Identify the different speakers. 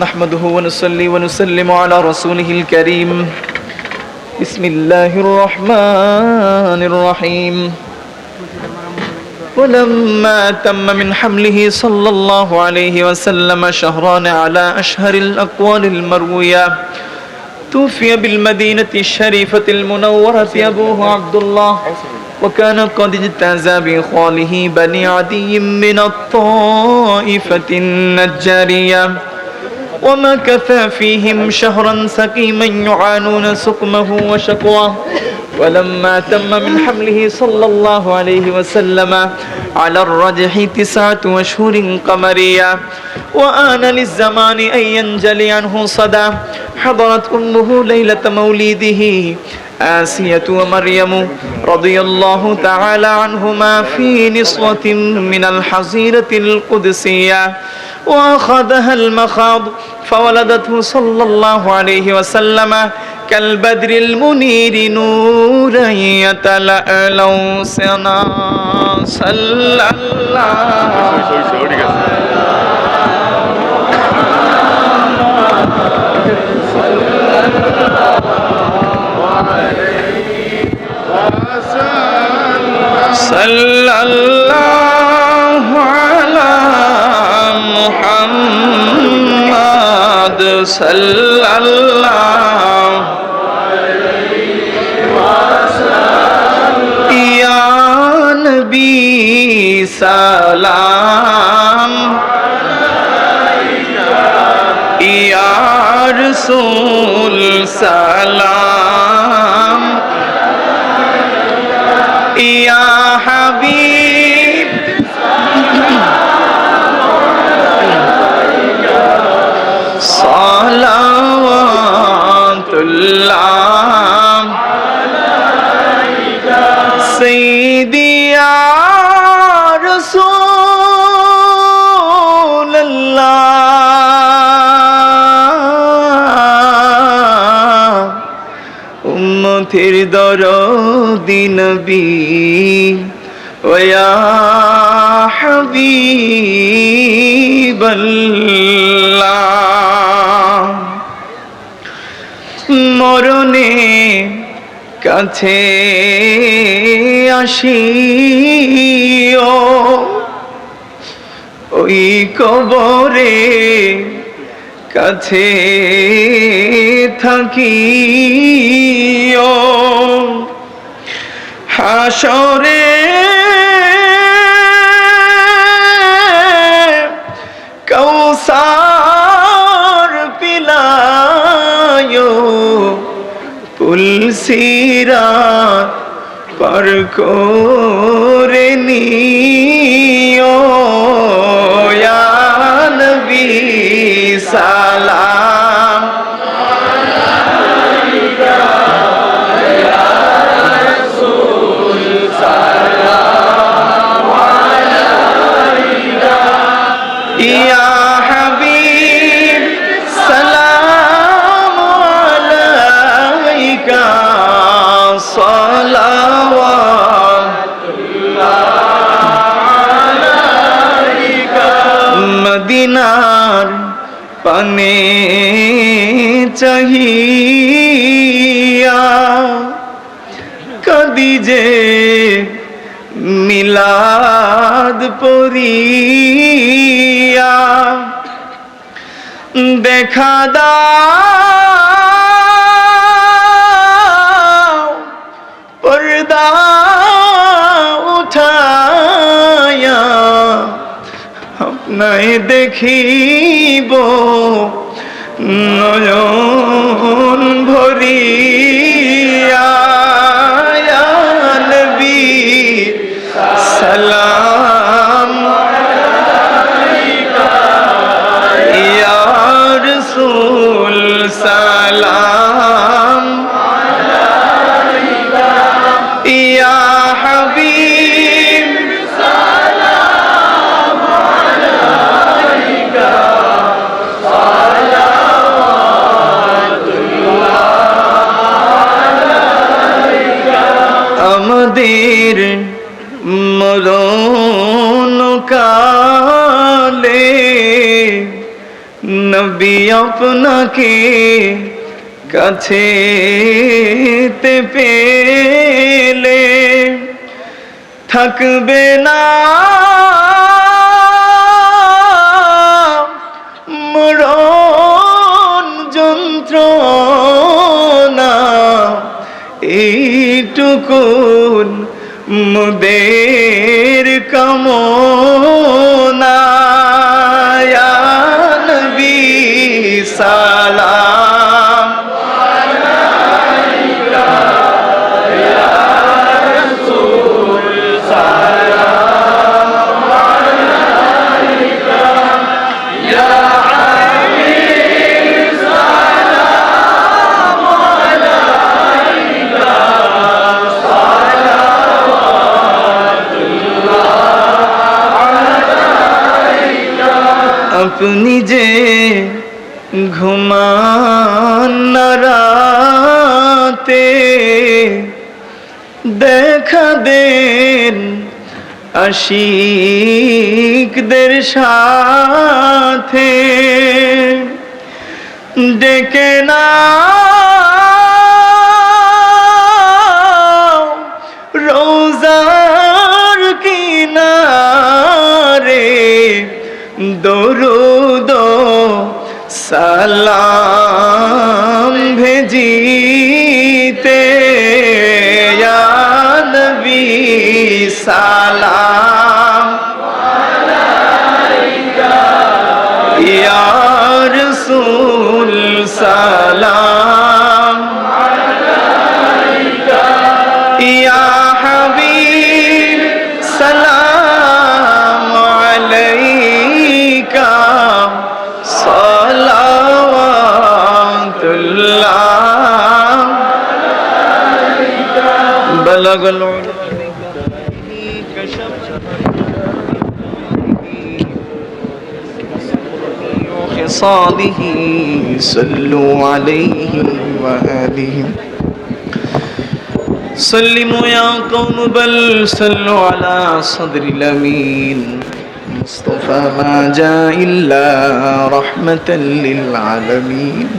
Speaker 1: نحمده ونصلي ونسلم على رسوله الكريم. بسم الله الرحمن الرحيم. ولما تم من حمله صلى الله عليه وسلم شهران على أشهر الأقوال المروية توفي بالمدينة الشريفة المنورة أبوه عبد الله وكان قد اجتاز بخاله بني عدي من الطائفة النجارية. ومكث فيهم شهرا سقيما يعانون سقمه وشقواه ولما تم من حمله صلى الله عليه وسلم على الرجح تسعة أشهر قمرية وآن للزمان أن ينجلي عنه صدى حضرت أمه ليلة مولده آسية ومريم رضي الله تعالى عنهما في نصرة من الحظيرة القدسية وأخذها المخاض فولدته صلى الله عليه وسلم كالبدر المنير نورا يتلألو سنا صلى الله صلى الله على محمد صلى الله يا نبي سلام يا رسول سلام سيدي يا رسول الله উম্মতের দরদি নবী ওয়া হাবিবাল্লাহ মরণে কাছে আসিও। ওই কবরে কাছে থাকিও। হাসরে কৌসার পিলায় পুলসিরা পার করে নিও ইয়া চাহিয়া কদি যে মিলাদ পরিয়া দেখা দাও পর্দা উঠায়া আপনায় দেখিব। কালে নবী আপনাকে কাছে পেলে থাকবে না। মরণ যন্ত্রণা এইটুকুন মুদের কামনা। আপনি যে ঘুমান রাতে দেখা দেন আশিকদের সাথে ডেকে না সালাম ভেজিতে ইয়া নবী সালাম। ইয়া सूल সালাম। بلغ خصاله صلوا عليه وآله سلموا يا قوم بل صلوا على صدر الأمين. مصطفى ما جاء إلا رحمة للعالمين.